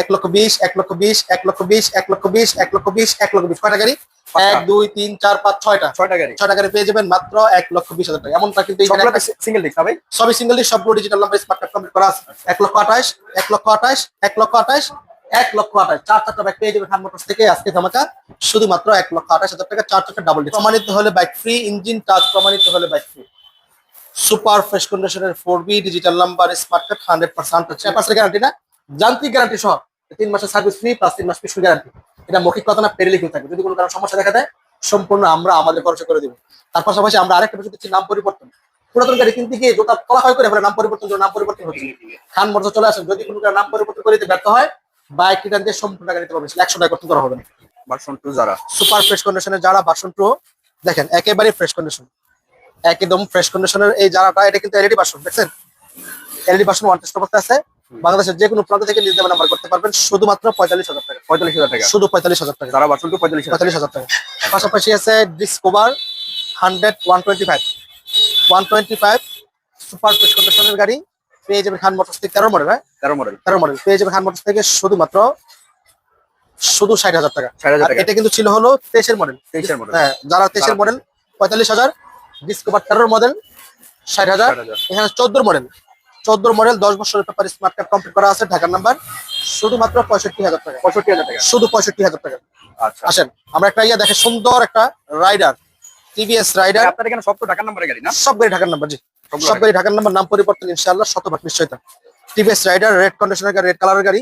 এক লক্ষ বিশ এক লক্ষ বিশ এক লক্ষ বিশ এক লক্ষ বিশ এক লক্ষ বিশ এক লক্ষ বিশ কয়টা গাড়ি এক দুই তিন চার পাঁচ ছয়টা ছয়টা গাড়ি ছয়টা গাড়ি পেয়ে যাবেন মাত্র এক লক্ষ বিশ হাজার টাকা এমনটা কিন্তু সিঙ্গেল ডিস্ক ভাই সবই সিঙ্গেল সবগুলো ডিজিটাল নাম্বার স্মার্ট কমপ্লিট করা আছে এক লক্ষ আঠাশ এক লক্ষ আঠাশ এক লক্ষ আঠাশ এক লক্ষ আঠাশ চার চারটা বাইক পেয়ে যাবে খান মোটরস থেকে আজকে ধামাকা শুধুমাত্র এক লক্ষ আঠাশ হাজার টাকা চার চারটা ডাবল প্রমাণিত হলে বাইক ফ্রি ইঞ্জিন টাচ প্রমাণিত হলে বাইক ফ্রি সুপার ফ্রেশ কন্ডিশনের four B digital number smart card hundred percent guarantee না যান্ত্রিক গ্যারান্টি সহ তিন মাসের সার্ভিস ফ্রি প্লাস তিন মাস পিছু গ্যারান্টি এটা মৌখিক কথা না পেরে লিখে থাকে যদি কোনো কারণ সমস্যা দেখা দেয় সম্পূর্ণ আমরা আমাদের খরচে করে দেবো। তার পাশাপাশি আমরা আরেকটা বিষয় দিচ্ছি নাম পরিবর্তন। পুরাতন গাড়ি কিনতে গিয়ে করা হয় করে ফেলে নাম পরিবর্তন করে নাম পরিবর্তন হচ্ছে। খান মোটর চলে আসেন যদি কোনো কারণে নাম পরিবর্তন করে ব্যর্থ হয় বাইক রিটার্ন দিয়ে সম্পূর্ণ টাকা নিতে একশো টাকা করতে করা হবে না। ভার্সন টু যারা। সুপার ফ্রেশ কন্ডিশনের যারা বাসন প্রো দেখেন একেবারে ফ্রেশ কন্ডিশন একদম ফ্রেশ কন্ডিশনের এই যারাটা এটা কিন্তু এলইডি বাসন দেখছেন? এলইডি বাসন ওয়ান টেস্ট অবস্থা আছে। বাংলাদেশের যে কোনো প্রান্ত থেকে নিজেদের নাম্বার করতে পারবেন শুধুমাত্র পঁয়তাল্লিশ হাজার টাকা। পঁয়তাল্লিশ হাজার টাকা। শুধু পঁয়তাল্লিশ হাজার টাকা। যারা ভার্সন পঁয়তাল্লিশ পঁয়তাল্লিশ হাজার টাকা। পাশাপাশি আছে Discover hundred one twenty five one twenty five super fresh কন্ডিশনের গাড়ি। পেয়ে যাবেন খান মোটরস থেকে তেরো মডেল হ্যাঁ? তেরো মডেল তেরো মডেল পেয়ে যাবেন খান মোটরস থেকে শুধুমাত্র শুধু ষাট হাজার টাকা। ষাট হাজার এটা কিন্তু ছিল হলো তেইশের মডেল তেইশের মডেল হ্যাঁ যারা তেইশের মডেল পঁয়তাল্লিশ হাজার ডিসকভার তেরোর মডেল ষাট হাজার। এখানে চোদ্দোর মডেল চোদ্দোর মডেল দশ বছরের পেপার স্মার্ট কার্ড কমপ্লিট করা আছে ঢাকার নাম্বার শুধুমাত্র পঁয়ষট্টি হাজার টাকা। পঁয়ষট্টি হাজার টাকা। শুধু পঁয়ষট্টি হাজার টাকা। আচ্ছা। আসেন আমরা একটা ইয়ে দেখে সুন্দর একটা রাইডার টিভিএস রাইডার আপনার এখানে সব তো টাকার নাম্বারের গাড়ি না? সব গাড়ি ঢাকার নাম্বার জি। সব গাড়ি ঢাকার নাম্বার নাম পরিবর্তন ইনশাআল্লাহ শতভাগ নিশ্চয়তা টিভিএস রাইডার রেড কন্ডিশনের গাড়ি রেড কালারের গাড়ি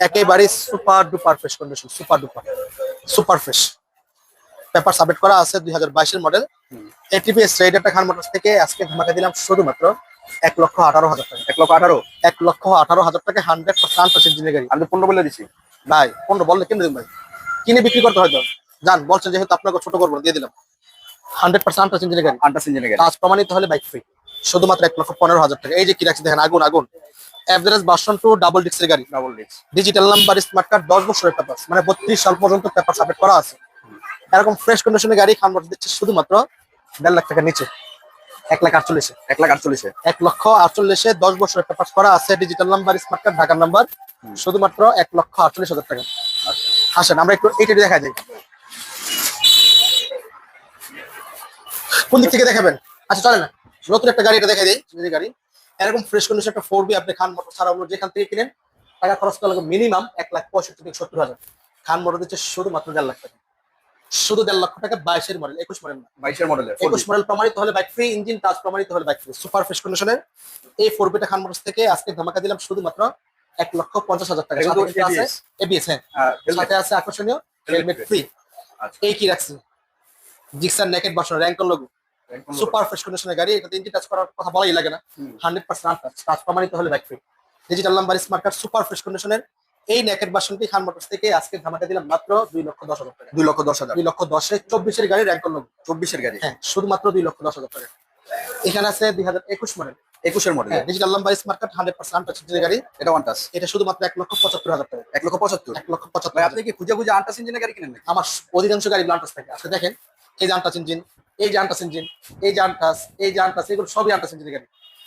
একেবারে super duper fresh condition super duper super fresh paper submit করা আছে দুই হাজার বাইশের মডেল এই টিভিএস রাইডারটা খান মোটরস থেকে আজকে ধামাকা দিলাম শুধুমাত্র এক লক্ষ আঠারো হাজার টাকা। এক লক্ষ আঠারো? এক লক্ষ আঠারো হাজার টাকা হান্ড্রেড পার্সেন্ট ইঞ্জিনের গাড়ি। আমি পনেরো বলে দিচ্ছি ভাই পনেরো বললে কিনে দিন ভাই? কিনে বিক্রি করতে হয়তো যান বলছেন যেহেতু আপনাকে ছোট করব দিয়ে দিলাম। হান্ড্রেড পার্সেন্ট ইঞ্জিনের গাড়ি। আন্টাস ইঞ্জিনের গাড়ি। কাজ প্রমাণিত হলে বাইক ফ্রি শুধুমাত্র এক লক্ষ পনেরো হাজার টাকা। এই যে কি রাখছি দেখেন আগুন আগুন। অ্যাভারেজ ভার্সন টু ডাবল ডিক্সের গাড়ি। Double disc digital number smart card দশ বছরের পেপার মানে বত্রিশ সাল পর্যন্ত পেপার সাবমিট করা আছে। এরকম ফ্রেশ কন্ডিশনের গাড়ি খান দিচ্ছে শুধুমাত্র দেড় লাখ টাকা নিচে। এক লাখ আটচল্লিশে। এক লাখ আটচল্লিশে। এক লক্ষ আটচল্লিশে দশ বছরের পেপার করা আছে ডিজিটাল নাম্বার স্মার্ট কার্ড ঢাকার নাম্বার শুধুমাত্র এক লক্ষ আটচল্লিশ হাজার টাকা। আসেন আমরা একটু এইটা দেখা যাই কোন দিক থেকে দেখাবেন? আচ্ছা চলে না। নতুন একটা গাড়ি এটা দেখা দিই গাড়ি। এরকম ফ্রেশ কন্ডিশন একটা ফোর বি আপনি খান মোটর ছাড়া অন্য যেখান থেকে কিনেন টাকা খরচ করা লাগবে মিনিমাম এক লাখ পঁয়ষট্টি থেকে সত্তর হাজার। খান মোটর দিচ্ছে শুধুমাত্র দেড় লাখ টাকা। শুধু দেড় লক্ষ টাকা বাইশের মডেল একুশ মডেল না। বাইশের মডেলের একুশ মডেল প্রমাণিত হলে বাইক ফ্রি ইঞ্জিন টাচ প্রমাণিত হলে বাইক ফ্রি সুপার ফ্রেশ কন্ডিশনের এই ফোর বিটা খান মোটরস থেকে আজকে ধামাকা দিলাম শুধুমাত্র এক লক্ষ পঞ্চাশ হাজার টাকা। সাথে আছে এবিএস হ্যাঁ। সাথে আছে আকর্ষণীয় হেলমেট ফ্রি আচ্ছা। এই কি রাখছি? জিক্সার নেকেট বাসন র্যাঙ্কন লোগো সুপার ফ্রেশ কন্ডিশনের গাড়ি এটা ইঞ্জিন টাচ করার কথা বলাই লাগে না। হান্ড্রেড পার্সেন্ট টাচ প্রমাণিত হলে bike free digital number smart card super fresh কন্ডিশনের এই নেকেট বাসনটি খান মোটরস থেকে আজকে ধামাকা দিলাম মাত্র দুই লক্ষ দশ হাজার টাকা। দুই লক্ষ দশ হাজার। দুই লক্ষ দশে চব্বিশের গাড়ি র্যাঙ্কন লোগো চব্বিশের গাড়ি। হ্যাঁ শুধুমাত্র দুই লক্ষ দশ হাজার টাকা। এখানে আছে দুই হাজার একুশ মডেল একুশের model digital number smart card hundred percent গাড়ি। এটা ওয়ান টাচ এটা শুধুমাত্র এক লক্ষ পঁচাত্তর হাজার টাকা। এক লক্ষ পঁচাত্তর। এক লক্ষ পঁচাত্তর আপনি কি খুঁজে খুঁজে আন্টাস ইঞ্জিনের গাড়ি কিনেন আমার অধিকাংশ গাড়ি ব্লান্টাস থাকে। আজকে দেখেন এই যে আন্টাস ইঞ্জিন এই যে আন্টাস ইঞ্জিন এই যে আন্টাস এই যে আন্টাস এগুলো সবই আন্টাস ইঞ্জিনের গাড়ি।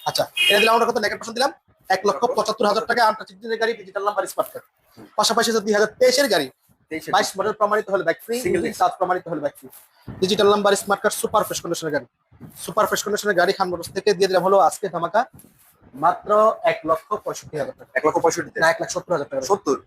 আচ্ছা এটা দিলাম আমরা কত? নেকেট পার্সেন্ট দিলাম? এক লক্ষ পঁচাত্তর হাজার টাকা আন্টাস ইঞ্জিনের গাড়ি ডিজিটাল নাম্বার স্মার্ট কার্ড পাশাপাশি দুই হাজার তেইশের গাড়ি বাইশ মডেল প্রমাণিত হলে ফ্রি সিঙ্গেল কাজ প্রমাণিত হলে free digital number smart card super fresh কন্ডিশনের গাড়ি। সুপার ফ্রেশ কন্ডিশনের গাড়ি খান মোটরস থেকে দিয়ে দিলাম হলো আজকে ধামাকা মাত্র এক লক্ষ পঁয়ষট্টি হাজার টাকা। এক লক্ষ পঁয়ষট্টিতে? না এক লাখ সত্তর হাজার টাকা। সত্তর?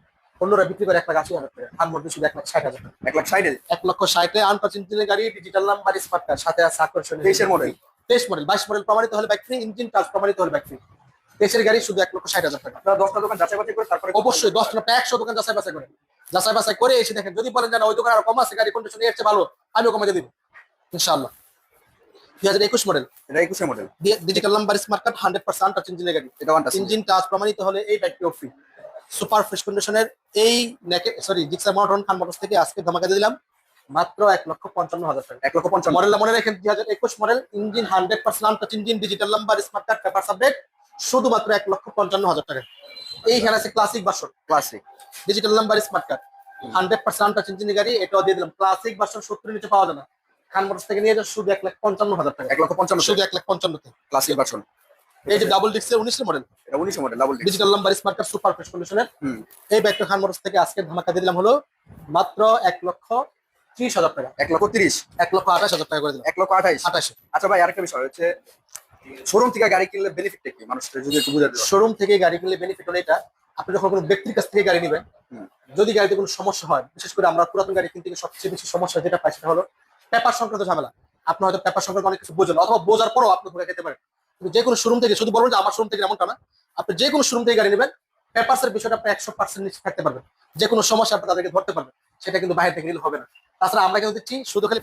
অন্যরা বিক্রি করে এক লাখ আশি হাজার টাকা। খান মোটর শুধু এক লাখ ষাট হাজার টাকা। এক লাখ ষাটে? এক লক্ষ ষাটে আনটাচ ইঞ্জিনের গাড়ি ডিজিটাল নাম্বার স্মার্ট কার্ড সাথে আছে আকর্ষণীয় তেইশের model। তেইশ মডেল বাইশ মডেল প্রমাণিত হলে ফ্রি ইঞ্জিন টাচ প্রমাণিত হলে ফ্রি তেইশের গাড়ি শুধু এক লক্ষ ষাট হাজার টাকা। দশটা দোকান যাচাই বাছাই করে তারপরে অবশ্যই দশ না একশো দোকান যাচাই বাছাই করে। যাচাই বাছাই করে এসে দেখেন যদি বলেন যে ওই দোকান আরও কম আছে গাড়ি কন্ডিশন এর চেয়ে ভালো আমিও কমাতে দিব। ইনশাআল্লাহ। দুই হাজার একুশ মডেল এটা একুশের model digital number smart card hundred percent touch ইঞ্জিনের গাড়ি। এটা ওয়ান ইঞ্জিন টাচ প্রমাণিত হলে এই ফ্রি সুপার ফ্রেশ কন্ডিশনের এই নেকে sorry Gixxer motor Khan motors থেকে আজকে ধামাকা দিলাম। মাত্র এক লক্ষ পঞ্চান্ন হাজার টাকা। এক লক্ষ পঞ্চান্ন। মডেল মনে রাখেন দুই হাজার একুশ model engine hundred percent touch engine digital number smart card paper subject শুধুমাত্র এক লক্ষ পঞ্চান্ন হাজার টাকা। এইখানে আছে classic version classic digital number smart card hundred percent touch ইঞ্জিনের গাড়ি এটাও দিয়ে দিলাম। ক্লাসিক ভার্সন সত্তর নিচে পাওয়া যায় না। খান মোটরস থেকে নিয়ে যান শুধু এক লাখ পঞ্চান্ন হাজার টাকা। এক লক্ষ পঞ্চান্ন। শুধু এক লাখ পঞ্চান্নতে। ক্লাসিক ভার্সন এই যে ডাবল ডিক্সের উনিশের মডেল এটা উনিশ model double digital number smart card super fresh কন্ডিশনের এই ব্যাগটা খান মোটরস থেকে আজকে ধামাকা দিয়ে দিলাম হলো মাত্র এক লক্ষ ত্রিশ হাজার টাকা। এক লক্ষ তিরিশ। এক লক্ষ আঠাশ হাজার টাকা করে দিলাম। এক লক্ষ আঠাইশ আঠাশে। আচ্ছা ভাই আরেকটা বিষয় হচ্ছে শোরুম থেকে গাড়ি কিনলে বেনিফিটটা কি? মানুষকে যদি একটু বুঝাতে শোরুম থেকে গাড়ি কিনলে বেনিফিট হলো এটা আপনি যখন কোনো ব্যক্তির কাছ থেকে গাড়ি নেবেন যদি গাড়িতে কোনো সমস্যা হয় বিশেষ করে আমরা পুরাতন গাড়ি কিনতে গিয়ে সবচেয়ে বেশি সমস্যা যেটা পাই সেটা হলো পেপার সংক্রান্ত ঝামেলা। আপনি হয়তো পেপার সংক্রান্ত অনেক কিছু বোঝেন অথবা বোঝার পরও আপনি ধরে খেতে পারেন। কিন্তু যে কোনো শোরুম থেকে শুধু বলবেন যে আমার শোরুম থেকে এমনটা না আপনি যে কোনো শোরুম থেকে গাড়ি নেবেন পেপারসের বিষয়টা আপনি একশো পার্সেন্ট নিশ্চিত থাকতে পারবেন। যে কোনো সমস্যা আপনি তাদেরকে ধরতে পারবেন সেটা কিন্তু বাইরে থেকে নিলে হবে না। তাছাড়া আমরা কিন্তু দিচ্ছি শুধু খালি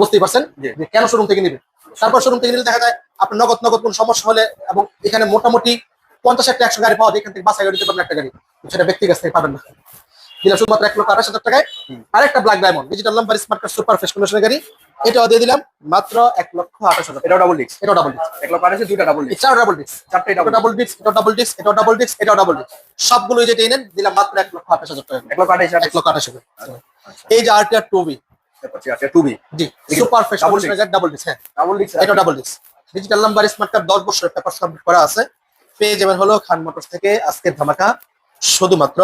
বুঝতেই পারছেন? যে কেন শোরুম থেকে নিবেন তারপর শোরুম থেকে নিলে দেখা যায় আপনার নগদ নগদ কোনো সমস্যা হলে এবং এখানে মোটামুটি পঞ্চাশ একটা একশো গাড়ি পাওয়া যায় এখান থেকে বাসায় গাড়ি দিতে পারবেন একটা গাড়ি। সেটা ব্যক্তির কাছ থেকে পাবেন না। দিলাম শুধুমাত্র এক লক্ষ আঠাশ হাজার টাকায়। আরেকটা black diamond digital number smart card super fresh কন্ডিশনের গাড়ি। এটাও দিয়ে দিলাম মাত্র এক লক্ষ আঠাশ হাজার। টাকা ডাবল ডিস্ক এটাও ডাবল ডিস্ক এক লক্ষ আঠাশে দুইটা ডাবল ডিস্ক এছাড়াও ডাবল ডিস্ক চারটে ডাবল ডিস্ক এটাও ডাবল ডিস্ক এটাও ডাবল ডিস্ক এটাও ডাবল ডিস্ক সবগুলো যেটা এনেন দিলাম মাত্র এক লক্ষ আঠাশ হাজার টাকা। এক লক্ষ আঠাইশ এক লক্ষ আঠাশ হাজার। এই যে আরটিআর টু বি আচ্ছা two B G super fresh Double কন্ডিশনের ডাবল ডিস্ক হ্যাঁ। ডাবল ডিস্ক এটা double disc digital number smart card দশ বছরের পেপার সাবমিট করা আছে। পেয়ে যাবেন হলো খান মোটরস থেকে আজকের ধামাকা শুধুমাত্র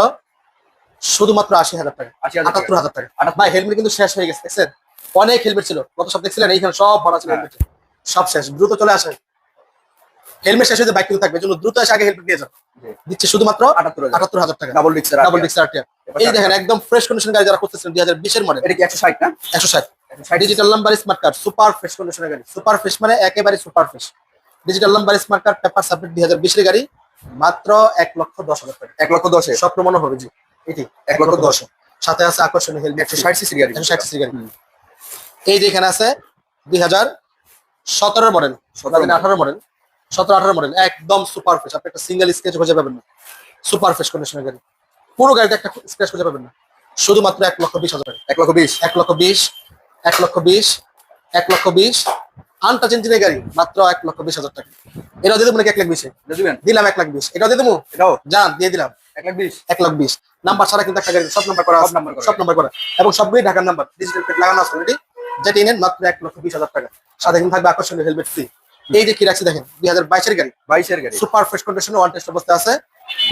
শুধুমাত্র আশি হাজার টাকা 80,000 টাকা। আটাত্তর হাজার টাকা। ভাই হেলমেট কিন্তু শেষ হয়ে গেছে দেখছেন? অনেক হেলমেট ছিল গত সব দেখছিলেন? এইখানে সব ভরা ছিল হ্যাঁ। হেলমেট সব শেষ দ্রুত চলে আসেন। হেলমেট শেষ হয়ে বাইক কিন্তু থাকবে। জন্য দ্রুত এসে আগে হেলমেট নিয়ে যান জি। দিচ্ছে শুধুমাত্র আটাত্তর আটাত্তর হাজার টাকা। Double disc double disc RTR এই দেখেন একদম ফ্রেশ কন্ডিশন গাড়ি যারা করতেছেন দুই হাজার বিশের মডেল এটা কি একশো ষাট না? একশো ষাট। Digital number smart card super fresh কন্ডিশনের গাড়ি। সুপার ফ্রেশ মানে একেবারে super fresh digital number smart card paper submit দুই হাজার বিশের গাড়ি। মাত্র এক লক্ষ দশ হাজার টাকা। এক লক্ষ দশে? স্বপ্ন মনে হবে জি। এটি এক লক্ষ দশ। সাথে আছে আকর্ষণীয় হেলমেট একশো ষাট সিসির গাড়ি। একশো ষাট সিসি গাড়ি। এই যে এখানে আছে দুই হাজার সতেরো মডেল সতেরো আঠারো মডেল সতেরো আঠারো মডেল একদম সুপার ফ্রেশ আপনি একটা সিঙ্গেল স্কেচ খুঁজে পাবেন না। সুপার ফ্রেশ কন্ডিশনের গাড়ি। পুরো গাড়িতে একটা স্ক্র্যাচ খুঁজে পাবেন না। শুধুমাত্র এক লক্ষ বিশ হাজার টাকা। এক লক্ষ বিশ। এক লক্ষ বিশ এক লক্ষ বিশ এক লক্ষ বিশ। আনটাচ ইঞ্জিনের গাড়ি মাত্র এক লক্ষ বিশ হাজার টাকা। এটাও দিয়ে দেবো নাকি এক লাখ বিশে? দিলাম এক লাখ বিশ। এটাও দিয়ে দেবো? এটাও? যান দিয়ে দিলাম। এক লাখ বিশ। এক লাখ বিশ। নাম্বার ছাড়া কিন্তু একটা গাড়ি সব নাম্বার করা সব। নাম্বার করা। সব নাম্বার করা। এবং সবগুলোই ঢাকার নাম্বার ডিজিটাল প্লেট লাগানো আছে অলরেডি যেটা এনেন মাত্র এক লক্ষ বিশ হাজার টাকা। সাথে কিন্তু থাকবে আকর্ষণীয় হেলমেট ফ্রি এই যে কি রাখছি দেখেন দুই হাজার বাইশের গাড়ি। বাইশের গাড়ি। সুপার ফ্রেশ কন্ডিশনে ওয়ান টেস্ট অবস্থায় আছে।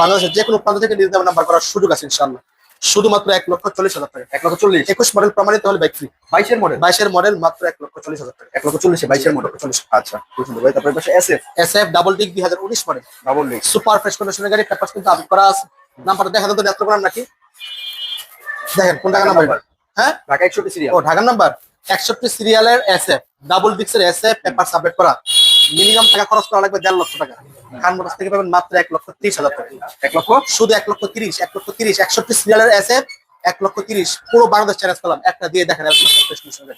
বাংলাদেশের যে কোনো প্রান্ত থেকে নিজেদের নাম্বার করার সুযোগ আছে ইনশাআল্লাহ। শুধুমাত্র এক লক্ষ চল্লিশ হাজার টাকা। এক লক্ষ চল্লিশ। একুশ মডেল প্রমাণিত হলে বাইক ফ্রি বাইশের মডেল বাইশের মডেল মাত্র এক লক্ষ চল্লিশ হাজার টাকা। এক লক্ষ চল্লিশ বাইশের মডেল চল্লিশ। আচ্ছা ভাই তারপরে পাশে S F S F double disc দুই হাজার উনিশ model double disc super fresh কন্ডিশনের গাড়ি পেপার কিন্তু আপডেট করা আছে। নাম্বারটা দেখা তো নেত্র করার নাকি? দেখেন কোন টাকা নাম্বার হ্যাঁ? ঢাকা একষট্টি সিরিয়াল ও ঢাকার নাম্বার একষট্টি সিরিয়ালের এস এফ ডাবল ডিক্সের এস এফ পেপার সাবমিট করা। মিনিমাম টাকা খরচ করা লাগবে দেড় লক্ষ টাকা। খান মোটরস থেকে পাবেন মাত্র এক লক্ষ ত্রিশ হাজার টাকা। এক লক্ষ? শুধু এক লক্ষ তিরিশ এক লক্ষ তিরিশ একষট্টি সিরিয়ালের এফ এক লক্ষ তিরিশ পুরো বাংলাদেশ চ্যালেঞ্জ পেলাম। একটা দিয়ে দেখেন টাকা।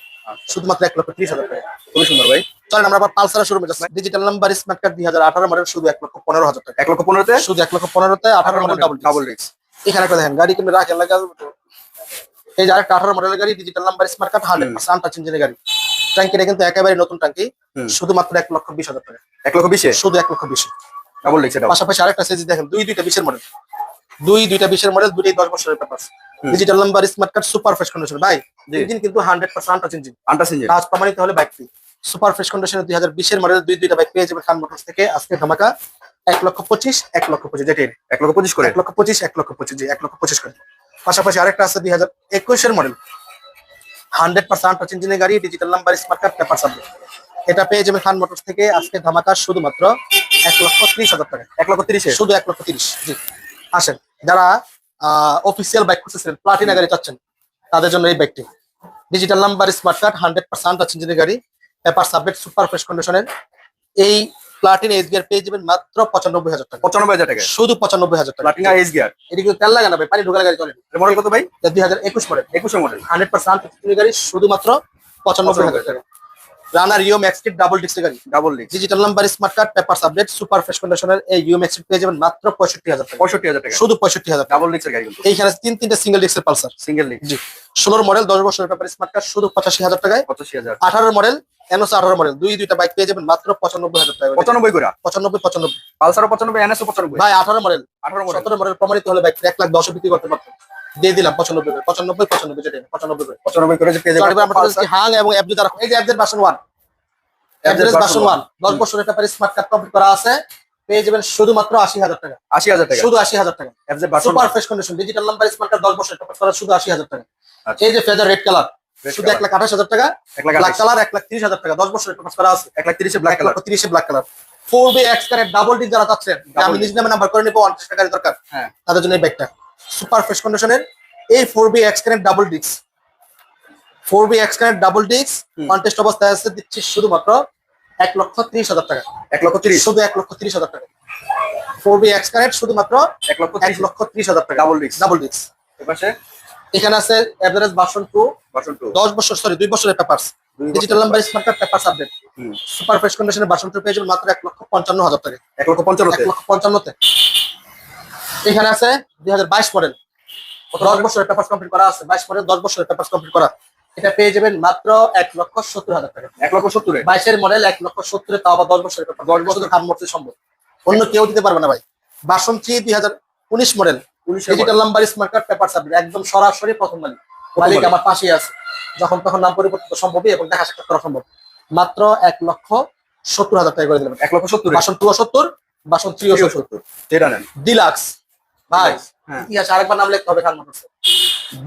শুধুমাত্র এক লক্ষ ত্রিশ হাজার টাকা। খুবই সুন্দর ভাই। চলেন আমরা আবার পালসার শুরু যাচ্ছি। ডিজিটাল নাম্বার স্মার্ট কার্ড দুই হাজার আঠারো মডেল শুধু এক লক্ষ পনেরো হাজার টাকা। এক লক্ষ পনেরোতে? শুধু এক লক্ষ পনেরোতে আঠারো মডেল ডাবল ডাবল ডিস্ক এখানে একটা দেখেন গাড়ি কিনে রাখেন লাগা এই যে আরেকটা আঠারো মডেলের গাড়ি digital number smart card hundred percent ইঞ্জিনের গাড়ি। ট্যাঙ্কিটা কিন্তু একেবারে নতুন ট্যাঙ্কি। শুধুমাত্র এক লক্ষ বিশ হাজার টাকা। এক লক্ষ বিশে? শুধু এক লক্ষ বিশ। পাশাপাশি আরেকটা সেজি দেখেন দুই দুইটা বিশের মডেল দুই দুইটা বিশের মডেল দুইটাই দশ বছরের paper digital number smart card super fresh condition ভাই ইঞ্জিন কিন্তু hundred percent touch engine আন্টাস engine কাজ প্রমাণিত হলে বাইক ফ্রি সুপার ফ্রেশ কন্ডিশনের দুই হাজার বিশের মডেল দুই দুইটা বাইক পেয়ে যাবে খান মোটরস থেকে। আজকে ধামাকা এক লক্ষ পঁচিশ এক লক্ষ পঁচিশ যেটা এক লক্ষ পঁচিশ করে। এক লক্ষ পঁচিশ এক লক্ষ পঁচিশ জি এক লক্ষ পঁচিশ করে। পাশাপাশি আরেকটা আছে দুই হাজার একুশের মডেল হান্ড্রেড পার্সেন্ট টাচ ইঞ্জিনের গাড়ি digital number smart card paper subject এটা পেয়ে যাবে খান মোটরস থেকে। আজকে ধামাকা শুধুমাত্র এক লক্ষ ত্রিশ হাজার টাকা। এক লক্ষ তিরিশে? শুধু এক লক্ষ তিরিশ জি। আসেন যারা অফিসিয়াল বাইক খুঁজতেছিলেন প্লাটিনা গাড়ি চাচ্ছেন তাদের জন্য এই বাইকটি digital number smart card hundred percent touch ইঞ্জিনের গাড়ি। পেপার সাবজেক্ট সুপার ফ্রেশ কন্ডিশনের এই প্লাটিনা গিয়ার পেয়ে যাবেন মাত্র পঁচানব্বই হাজার টাকা। পঁচানব্বই হাজার টাকা? শুধু পঁচানব্বই হাজার টাকা। প্লাটিনা এস গিয়ার এটি কিন্তু তেল লাগানো ভাই পানি ঢোকালে গাড়ি চলে। মডেল কত ভাই? দুই হাজার একুশ মডেল একুশে মডেল হান্ড্রেড পার্সেন্ট গাড়ি শুধুমাত্র পঁচানব্বই হাজার টাকা। রানার ডাবল গাড়ি। Double disc digital number smart card paper super fresh কন্ডিশনের এই ইউ ম্যাক্সিট পেয়ে যাবেন মাত্র পঁয়ষট্টি হাজার টাকা। পঁয়ষট্টি হাজার টাকা। শুধু পঁয়ষট্টি হাজার টাকা। ডাবল ডিস্কের গাড়ি এইখানে তিন তিনটে সিঙ্গেল ডিস্কের পালসার। সিঙ্গেল ডিস্ক জি। ষোলোর মডেল দশ বছরের পেপার স্মার্ট কার্ড শুধু পঁচাশি হাজার টাকায়। পঁচাশি হাজার। আঠারোর মডেল আঠারো মডেল। দুই দুইটা বাইক পেয়ে যাবেন মাত্র পঁচানব্বই হাজার টাকা পঁচানব্বই করে? পঁচানব্বই পঁচানব্বই। পালসারও পঁচানব্বই এনএসও পঁচানব্বই? ভাই আঠারো মডেল। আঠারো মডেল। সতেরো মডেল প্রমাণিত হলে বাইক এক লাখ দশ বিক্রি করতে পারতেন দিয়ে দিলাম পঁচানব্বই করে। পঁচানব্বই পঁচানব্বই যেটা পঁচানব্বই করে। পঁচানব্বই করে পেয়ে হাং এবং আর এই যে ভার্সন ওয়ান ভার্সন ওয়ান দশ পেপার স্মার্ট কার্ড কমপ্লিট করা আছে। পেয়ে যাবেন শুধুমাত্র আশি হাজার টাকা। আশি হাজার টাকা। শুধু আশি হাজার টাকা। Super fresh condition digital number smart card দশ বছর শুধু আশি হাজার টাকা। আচ্ছা। এই যে ফেজার রেড কালার শুধু এক লাখ আঠাশ হাজার টাকা এক লাখ ব্ল্যাক কালার এক লাখ তিরিশ হাজার টাকা দশ বছরের টপ করা আছে। এক লাখ তিরিশে ব্ল্যাক কালার তিরিশে black colour four B X কারের ডাবল ডি যারা চাচ্ছেন আমি নিজ নামে নাম্বার করে নিবো পঞ্চাশ টাকার দরকার। হ্যাঁ। তাদের জন্য এই ব্যাগটা সুপার ফ্রেশ কন্ডিশনের এই ফোর বি এক্স কারের ডাবল ডিক্স ফোর বি এক্স কারের ডাবল হুম। কন্টেস্ট অবস্থায় আছে দিচ্ছি শুধুমাত্র এক লক্ষ তিরিশ হাজার টাকা। এক লক্ষ তিরিশ। শুধু এক লক্ষ তিরিশ হাজার টাকা। ফোর বি এক্স কারের শুধুমাত্র এক লক্ষ এক তিরিশ লক্ষ তিরিশ হাজার টাকা। Double disc। ডাবল ডিক্স এপাশে। এখানে আছে average version two version two দশ বছর সরি দুই বছরের papers digital number smart card papers update super fresh কন্ডিশনের ভার্সন টু পেয়ে যাবেন মাত্র এক লক্ষ পঞ্চান্ন হাজার টাকা। এক লক্ষ পঞ্চান্নতে। এক লক্ষ পঞ্চান্নতে। এখানে আছে দুই হাজার বাইশ মডেল দশ বছরের পেপার কমপ্লিট করা আছে। বাইশ মডেল দশ বছরের পেপার কমপ্লিট করা। এটা পেয়ে যাবেন মাত্র এক লক্ষ সত্তর হাজার টাকা। এক লক্ষ সত্তরে? বাইশের মডেল এক লক্ষ সত্তরে তাও আবার দশ বছরের দশ বছর। খাম মরতে সম্ভব। অন্য কেউ দিতে পারবে না ভাই। বাসন থ্রি দুই হাজার উনিশ model digital number smart card paper submit একদম সরাসরি প্রথম মালিক। মালিক মালিক। আমার পাশেই আছে। যখন তখন নাম পরিবর্তন সম্ভবই এবং দেখা সাক্ষাৎ করা সম্ভব। মাত্র এক লক্ষ সত্তর হাজার টাকা করে দিলাম। এক লক্ষ সত্তরে? বাসন টু সত্তর বাসন থ্রি সত্তর সত্তর নেন। ডিলাক্স। ভাই হ্যাঁ। ইতিহাস আরেকবার নাম লিখতে হবে খান মোটরস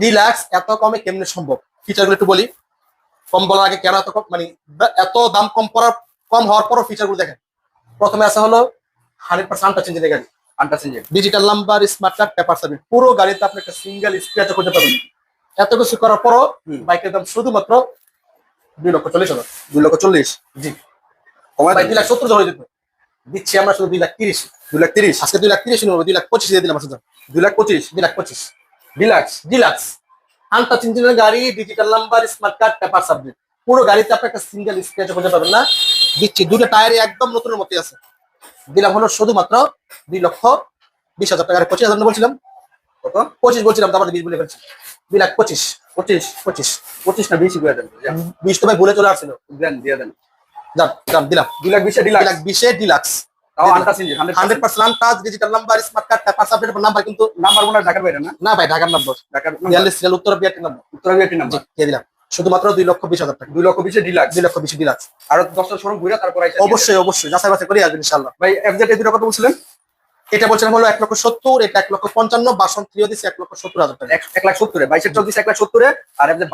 ডিলাক্স এত কমে কেমনে সম্ভব? ফিচারগুলো একটু বলি। কম বলার আগে কেন এত কম মানে এত দাম কম করার কম হওয়ার পরও ফিচারগুলো দেখেন। প্রথমে আছে হলো হান্ড্রেড পার্সেন্ট টাচ ইঞ্জিনের গাড়ি। Engine digital number smart card paper service পুরো গাড়িতে আপনি একটা সিঙ্গেল স্ক্র্যাচ করতে পারবেন। এত কিছু করার পরও বাইকের দাম শুধুমাত্র দুই লক্ষ চল্লিশ হাজার। দুই লক্ষ চল্লিশ? জি। কমায় দুই লাখ সত্তর ধরে দিতে দিচ্ছি আমরা শুধু দুই লাখ তিরিশ। দুই লাখ তিরিশ? আজকে দুই লাখ তিরিশ নেব দুই লাখ পঁচিশ দিয়ে দিলাম আসলে দুই লাখ পঁচিশ? দুই লাখ পঁচিশ। ডিলাক্স ডিলাক্স আনটাচ ইঞ্জিনের গাড়ি digital number smart card paper subject পুরো গাড়িতে আপনি একটা সিঙ্গেল স্ক্র্যাচ করতে পারবেন না। দিচ্ছি দুটো টায়ারই একদম নতুনের মতোই আছে। দিলাম হলো শুধুমাত্র দুই লক্ষ বিশ হাজার টাকা পঁচিশ হাজার বলছিলাম। কত? পঁচিশ বলছিলাম তারপরে বিশ বলে ফেলছি। দুই লাখ পঁচিশ পঁচিশ পঁচিশ পঁচিশ না বেশি করে দেন বিশ তো ভাই ভুলে চলে আসছিল। দেন দিয়ে দেন। যান যান দিলাম। দুই লাখ বিশে ডিলাক্স লাখ বিশে deluxe hundred hundred percent touch digital number smart card number কিন্তু নাম্বার মনে হয় ঢাকার বাইরে না? না ভাই ঢাকার নাম্বার ঢাকার বিয়াল্লিশ সিরিয়াল উত্তর বিয়ারটি নাম্বার নাম্বার দিয়ে দিলাম। শুধুমাত্র দুই লক্ষ বিশ হাজার টাকা। দুই লক্ষ বিশে ডিলাক্স দুই লক্ষ বিশ ডিলাক্স আর দশটা শোরুম ঘুরে তারপর অবশ্যই অবশ্যই। যাচাই বাছাই করে আসবেন ইনশাল্লাহ ভাই এফজেড এই দুটো কথা বলছিলেন? এটা বলছিলাম হলো এক লক্ষ সত্তর এটা এক লক্ষ পঞ্চান্ন বাসন থ্রিও দিচ্ছে এক লক্ষ সত্তর হাজার টাকা। এক লাখ সত্তরে বাইশের চাল দিছে এক লাখ সত্তরে আর এফজেড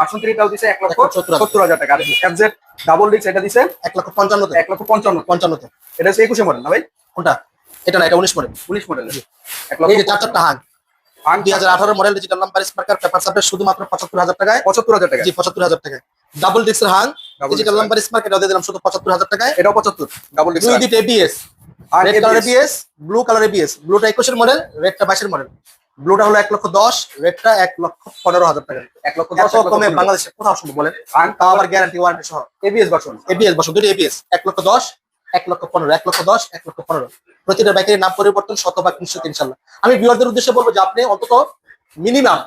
দিছে এক লক্ষ এক লক্ষ সত্তর হাজার। সত্তর হাজার টাকা। আর এফজেড ডাবল ডিক্স এটা দিছে এক লক্ষ পঞ্চান্নতে। এক লক্ষ পঞ্চান্ন। পঞ্চান্নতে। এটা হচ্ছে একুশে মডেল না ভাই? কোনটা? এটা না এটা উনিশ মডেল উনিশ মডেল এক লক্ষ চার চারটা হাং হাং। দুই হাজার আঠারো মডেল ডিজিটাল নাম্বার পেপার শুধুমাত্র পঁচাত্তর হাজার টাকায়? পঁচাত্তর হাজার টাকা জি পঁচাত্তর হাজার টাকায়। Double ডিক্সের Hang digital number smart card দিলাম শুধু পঁচাত্তর হাজার টাকায়। এটাও পঁচাত্তর ডাবল ডিক্স দুই এবিএস আর red colour ABS blue colour ABS ব্লুটা একুশের মডেল রেডটা বাইশের মডেল ব্লুটা হলো এক লক্ষ দশ রেডটা এক লক্ষ পনেরো হাজার টাকা এক লক্ষ এত কমে বাংলাদেশে কোথাও সম্ভব বলেন? তাও আবার গ্যারান্টি ওয়ারেন্টি সহ। এবিএস ভার্সন এবিএস বসুন দুটো এবিএস এক লক্ষ দশ এক লক্ষ পনেরো, এক লক্ষ দশ, এক লক্ষ পনেরো। প্রতিটা বাইকের নাম পরিবর্তন, শতভাগ নিশ্চিত, ইনশাল্লাহ। আমি বিয়ারদের উদ্দেশ্যে বলব যে আপনি অন্তত মিনিমাম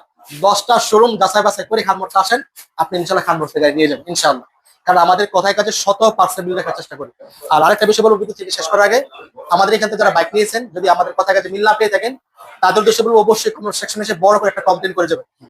দশটা শোরুম যাচাই বাছাই করে খানমোড়তে আসেন, আপনি ইনশাল্লাহ খানমোড় থেকে নিয়ে যাবেন, ইনশাল্লাহ। কারণ আমাদের কথায় কাছে শত পার্সেন্ট মিল রাখার চেষ্টা করি। আর আরেকটা বিষয় বলব ভিডিও থেকে শেষ করার আগে, আমাদের এখান থেকে যারা বাইক নিয়েছেন, যদি আমাদের কথায় কাছে মিল না পেয়ে থাকেন, তাদের উদ্দেশ্যে বলব, অবশ্যই কোনো সেকশন এসে বড় করে একটা কমপ্লেন করে যাবেন।